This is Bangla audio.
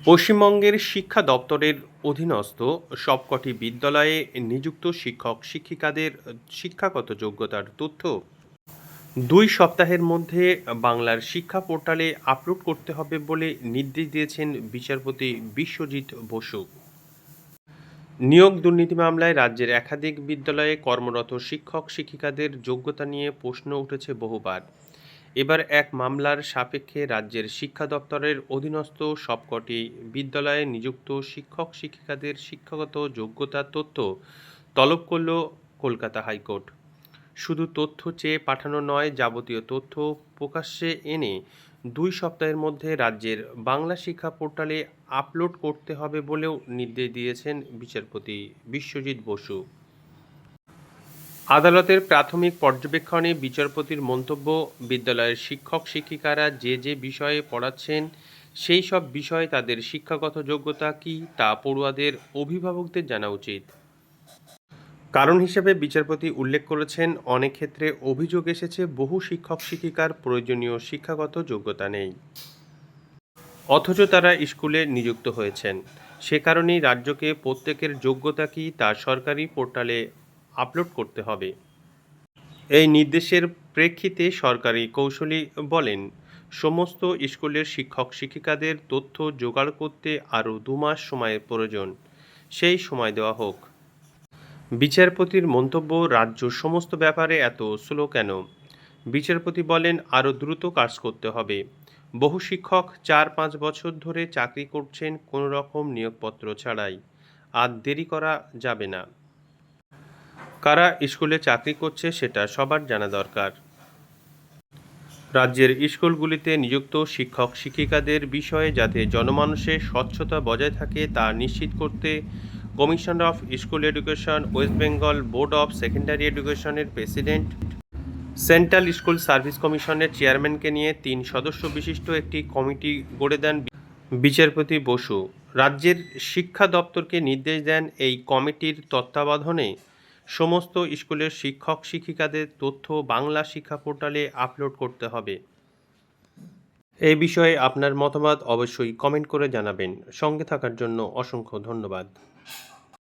পশ্চিমবঙ্গের শিক্ষা দপ্তরের অধীনস্থ সবকটি বিদ্যালয়ে নিযুক্ত শিক্ষক, শিক্ষিকাদের শিক্ষাগত যোগ্যতার তথ্য দুই সপ্তাহের মধ্যে বাংলার শিক্ষা পোর্টালে আপলোড করতে হবে বলে নির্দেশ দিয়েছেন বিচারপতি বিশ্বজিৎ বসু। নিয়োগ দুর্নীতি মামলায় রাজ্যের একাধিক বিদ্যালয়ে কর্মরত শিক্ষক, শিক্ষিকাদের যোগ্যতা নিয়ে প্রশ্ন উঠেছে বহুবার। এবার এক মামলার সাপেক্ষে রাজ্যের শিক্ষা দপ্তরের অধীনস্থ সবকটি বিদ্যালয়ে নিযুক্ত শিক্ষক, শিক্ষিকাদের শিক্ষাগত যোগ্যতার তথ্য তলব করল কলকাতা হাইকোর্ট। শুধু তথ্য চেয়ে পাঠানো নয়, যাবতীয় তথ্য প্রকাশ্যে এনে দুই সপ্তাহের মধ্যে রাজ্যের বাংলা শিক্ষা পোর্টালে আপলোড করতে হবে বলেও নির্দেশ দিয়েছেন বিচারপতি বিশ্বজিৎ বসু। আদালতের প্রাথমিক পর্যবেক্ষণে বিচারপতির মন্তব্য, বিদ্যালয়ের শিক্ষক শিক্ষিকারা যে যে বিষয়ে পড়াচ্ছেন, সেই সব বিষয়ে তাদের শিক্ষাগত যোগ্যতা কি, তা পড়ুয়াদের অভিভাবকদের জানা উচিত। কারণ হিসেবে বিচারপতি উল্লেখ করেছেন, অনেক ক্ষেত্রে অভিযোগ এসেছে, বহু শিক্ষক শিক্ষিকার প্রয়োজনীয় শিক্ষাগত যোগ্যতা নেই। অথচ তারা স্কুলে নিযুক্ত হয়েছেন। সে কারণেই রাজ্যকে প্রত্যেকের যোগ্যতা কী, তা সরকারি পোর্টালে আপলোড করতে হবে। এই নির্দেশের প্রেক্ষিতে সরকারি কৌশলী বলেন, সমস্ত স্কুলের শিক্ষক শিক্ষিকাদের তথ্য জোগাড় করতে আরও দু মাস সময়ের প্রয়োজন। সেই সময় দেওয়া হোক। বিচারপতির মন্তব্য, রাজ্য সমস্ত ব্যাপারে এত স্লো কেন? বিচারপতি বলেন, আরও দ্রুত কাজ করতে হবে। বহু শিক্ষক চার পাঁচ বছর ধরে চাকরি করছেন কোনো রকম নিয়োগপত্র ছাড়াই। আর দেরি করা যাবে না। কারা স্কুলে চাকরি করছে সেটা সবার জানা দরকার। রাজ্যের স্কুলগুলিতে নিযুক্ত শিক্ষক শিক্ষিকাদের বিষয়ে যাতে জনমানুষের স্বচ্ছতা বজায় থাকে তা নিশ্চিত করতে commission of school education, West Bengal board of secondary এডুকেশনের প্রেসিডেন্ট, সেন্ট্রাল স্কুল সার্ভিস কমিশনের চেয়ারম্যানকে নিয়ে তিন সদস্য বিশিষ্ট একটি কমিটি গড়ে দেন বিচারপতি বসু। রাজ্যের শিক্ষা দপ্তরকে নির্দেশ দেন এই কমিটির তত্ত্বাবধানে সমস্ত স্কুলের শিক্ষক শিক্ষিকাদের তথ্য বাংলা শিক্ষা পোর্টালে আপলোড করতে হবে। এই বিষয়ে আপনার মতামত অবশ্যই কমেন্ট করে জানাবেন। সঙ্গে থাকার জন্য অসংখ্য ধন্যবাদ।